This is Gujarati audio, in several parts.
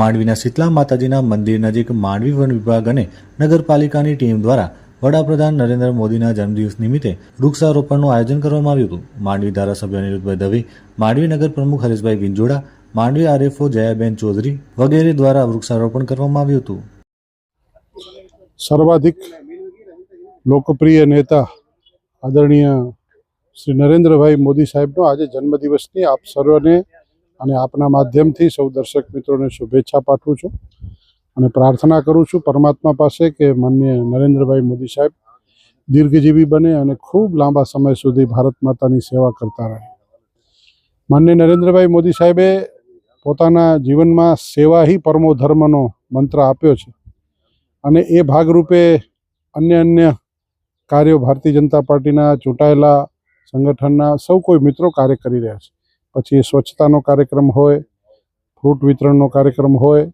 માંડવીના શીતલા માતાજીના મંદિર નજીક માંડવી વન વિભાગ અને નગરપાલિકાની ટીમ દ્વારા વડાપ્રધાન નરેન્દ્ર મોદીના જન્મદિવસ નિમિત્તે વૃક્ષારોપણનું આયોજન કરવામાં આવ્યું હતું. માંડવી ધારાસભ્ય અનિરુદ્ધભાઈ દવે, માંડવી નગર પ્રમુખ હરેશભાઈ વિંજોડા, માંડવી આરએફઓ જયાબેન ચૌધરી વગેરે દ્વારા વૃક્ષારોપણ કરવામાં આવ્યું હતું. સર્વાધિક લોકપ્રિય નેતા આદરણીય શ્રી નરેન્દ્રભાઈ મોદી સાહેબનો આજે જન્મદિવસની આપ સર્વને અને આપના માધ્યમથી સૌ દર્શક મિત્રોને શુભેચ્છા પાઠવું છું અને પ્રાર્થના કરું છું પરમાત્મા પાસે કે માન્ય નરેન્દ્રભાઈ મોદી સાહેબ દીર્ઘજીવી બને અને ખૂબ લાંબા સમય સુધી ભારત માતાની સેવા કરતા રહે. માન્ય નરેન્દ્રભાઈ મોદી સાહેબે પોતાના જીવનમાં સેવા હી પરમો ધર્મનો મંત્ર આપ્યો છે અને એ ભાગરૂપે અન્ય અન્ય કાર્યો ભારતીય જનતા પાર્ટીના ચૂંટાયેલા સંગઠનના સૌ કોઈ મિત્રો કાર્ય કરી રહ્યા છે. પછી સ્વચ્છતાનો કાર્યક્રમ હોય, ફ્રૂટ વિતરણનો કાર્યક્રમ હોય,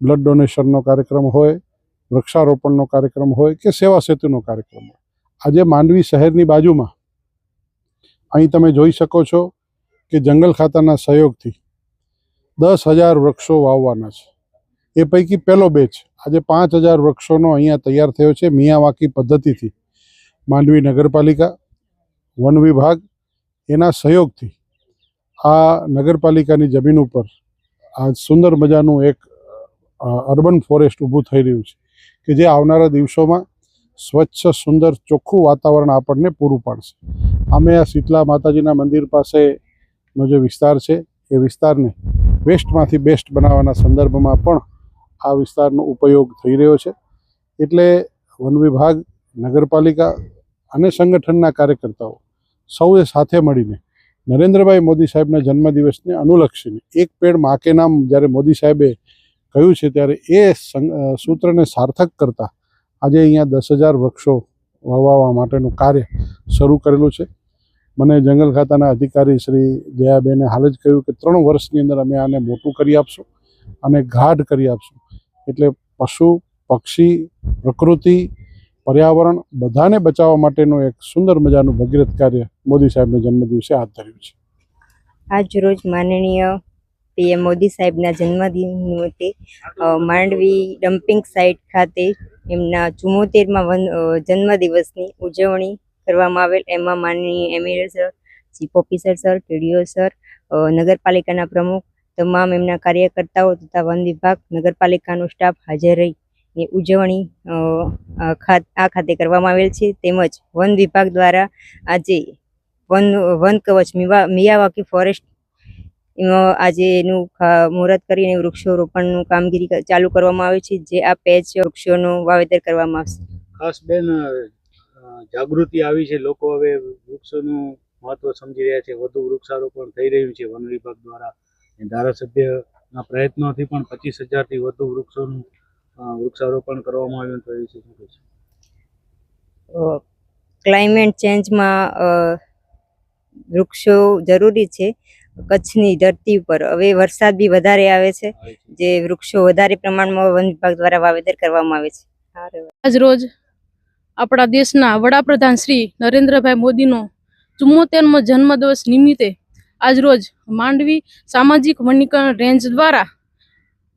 બ્લડ ડોનેશનનો કાર્યક્રમ હોય, વૃક્ષારોપણનો કાર્યક્રમ હોય કે સેવા સેતુનો કાર્યક્રમ હોય. આજે માંડવી શહેરની બાજુમાં અહીં તમે જોઈ શકો છો કે જંગલ ખાતાના સહયોગથી દસ હજાર વૃક્ષો વાવવાના છે. એ પૈકી પહેલો બેચ આજે પાંચ હજાર વૃક્ષોનો અહીંયા તૈયાર થયો છે મિયાવાકી પદ્ધતિથી. માંડવી નગરપાલિકા, વન વિભાગ એના સહયોગથી આ નગરપાલિકાની જમીન ઉપર આ સુંદર મજાનું એક અર્બન ફોરેસ્ટ ઊભું થઈ રહ્યું છે કે જે આવનારા દિવસોમાં સ્વચ્છ, સુંદર, ચોખ્ખું વાતાવરણ આપણને પૂરું પાડશે. અમે આ શીતલા માતાજીના મંદિર પાસેનો જે વિસ્તાર છે, એ વિસ્તારને વેસ્ટમાંથી બેસ્ટ બનાવવાના સંદર્ભમાં પણ આ વિસ્તારનો ઉપયોગ થઈ રહ્યો છે. એટલે વન વિભાગ, નગરપાલિકા અને સંગઠનના કાર્યકર્તાઓ સૌએ સાથે મળીને નરેન્દ્રભાઈ મોદી સાહેબના જન્મદિવસને અનુલક્ષીને એક પેડ મા કે નામ જ્યારે મોદી સાહેબે કહ્યું છે, ત્યારે એ સૂત્રને સાર્થક કરતા આજે અહીંયા દસ હજાર વૃક્ષો વાવવા માટેનું કાર્ય શરૂ કરેલું છે. મને જંગલ ખાતાના અધિકારી શ્રી જયાબેને હાલ જ કહ્યું કે ત્રણ વર્ષની અંદર અમે આને મોટું કરી આપશું અને ગાઢ કરી આપશું. એટલે પશુ, પક્ષી, પ્રકૃતિ પર્યાવરણ બધાને બચાવવા માટેનું એક સુંદર મજાનું ભગીરથ કાર્ય મોદી સાહેબના જન્મદિવસે હાથ ધર્યું છે. આજ માનનીય પીએમ મોદી સાહેબના જન્મદિન નિમિત્તે માંડવી ડમ્પિંગ સાઇટ ખાતે એમના ચુમ્મોતેરમાં જન્મદિવસની ઉજવણી કરવામાં આવેલ. એમાં માનનીય MLA sir, chief officer sir TDO sir નગરપાલિકાના પ્રમુખ, તમામ એમના કાર્યકર્તાઓ તથા વન વિભાગ, નગરપાલિકાનો સ્ટાફ હાજર રહી. એ ઉજવણી આ ખાતે કરવામાં આવેલ છે. તેમજ વન વિભાગ દ્વારા આજે વન વન કવચ મિયાવાકી ફોરેસ્ટ આજે એનું મુહૂર્ત કરીને વૃક્ષોરોપણનું કામગીરી ચાલુ કરવામાં આવે છે, જે આ પેચ વૃક્ષોનું વાવેતર કરવામાં આવશે. ખાસ બેન જાગૃતિ આવી છે. લોકો હવે વૃક્ષોનું મહત્વ સમજી રહ્યા છે. વધુ વૃક્ષારોપણ થઈ રહ્યું છે વન વિભાગ દ્વારા. ધારાસભ્યના પ્રયત્નોથી પણ પચીસ હજારથી વધુ વૃક્ષોનું વૃક્ષારોપણ કરવામાં આવ્યું તો એ વિશે શું કહેશો? ક્લાઇમેટ ચેન્જમાં વૃક્ષો જરૂરી છે કચ્છની ધરતી ઉપર. હવે વરસાદ બી વધારે આવે છે જે વૃક્ષો વધારે પ્રમાણમાં વન વિભાગ દ્વારા વાવેતર કરવામાં આવે છે. આજ રોજ આપણા દેશના વડાપ્રધાન શ્રી નરેન્દ્રભાઈ મોદીનો ચુમ્મોતેરમો જન્મદિવસ નિમિત્તે આજ રોજ માંડવી સામાજિક વનીકરણ રેન્જ દ્વારા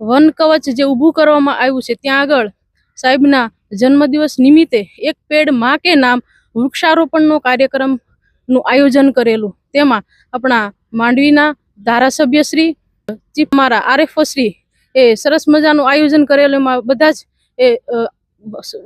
વન કવચ જે ઊભું કરવામાં આવ્યું છે, ત્યાં આગળ સાહેબના જન્મદિવસ નિમિત્તે એક પેડ મા કે નામ વૃક્ષારોપણનો કાર્યક્રમનું આયોજન કરેલું. તેમાં આપણા માંડવીના ધારાસભ્યશ્રી ચીફ મારા આરએફઓ શ્રી એ સરસ મજાનું આયોજન કરેલું. એમાં બધા જ એ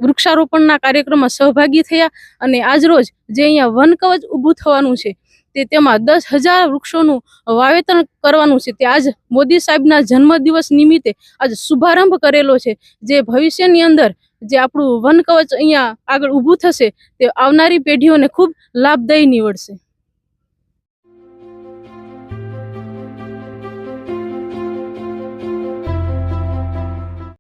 વૃક્ષારોપણના કાર્યક્રમમાં સહભાગી થયા અને આજરોજ જે અહીંયા વન કવચ ઊભું થવાનું છે તે તેમાં દસ હજાર વૃક્ષોનું વાવેતર કરવાનું છે. તે આજ મોદી સાહેબના જન્મદિવસ નિમિત્તે આજ શુભારંભ કરેલો છે. જે ભવિષ્યની અંદર જે આપણું વન કવચ અહીંયા આગળ ઊભું થશે, તે આવનારી પેઢીઓને ખૂબ લાભદાયી નીવડશે.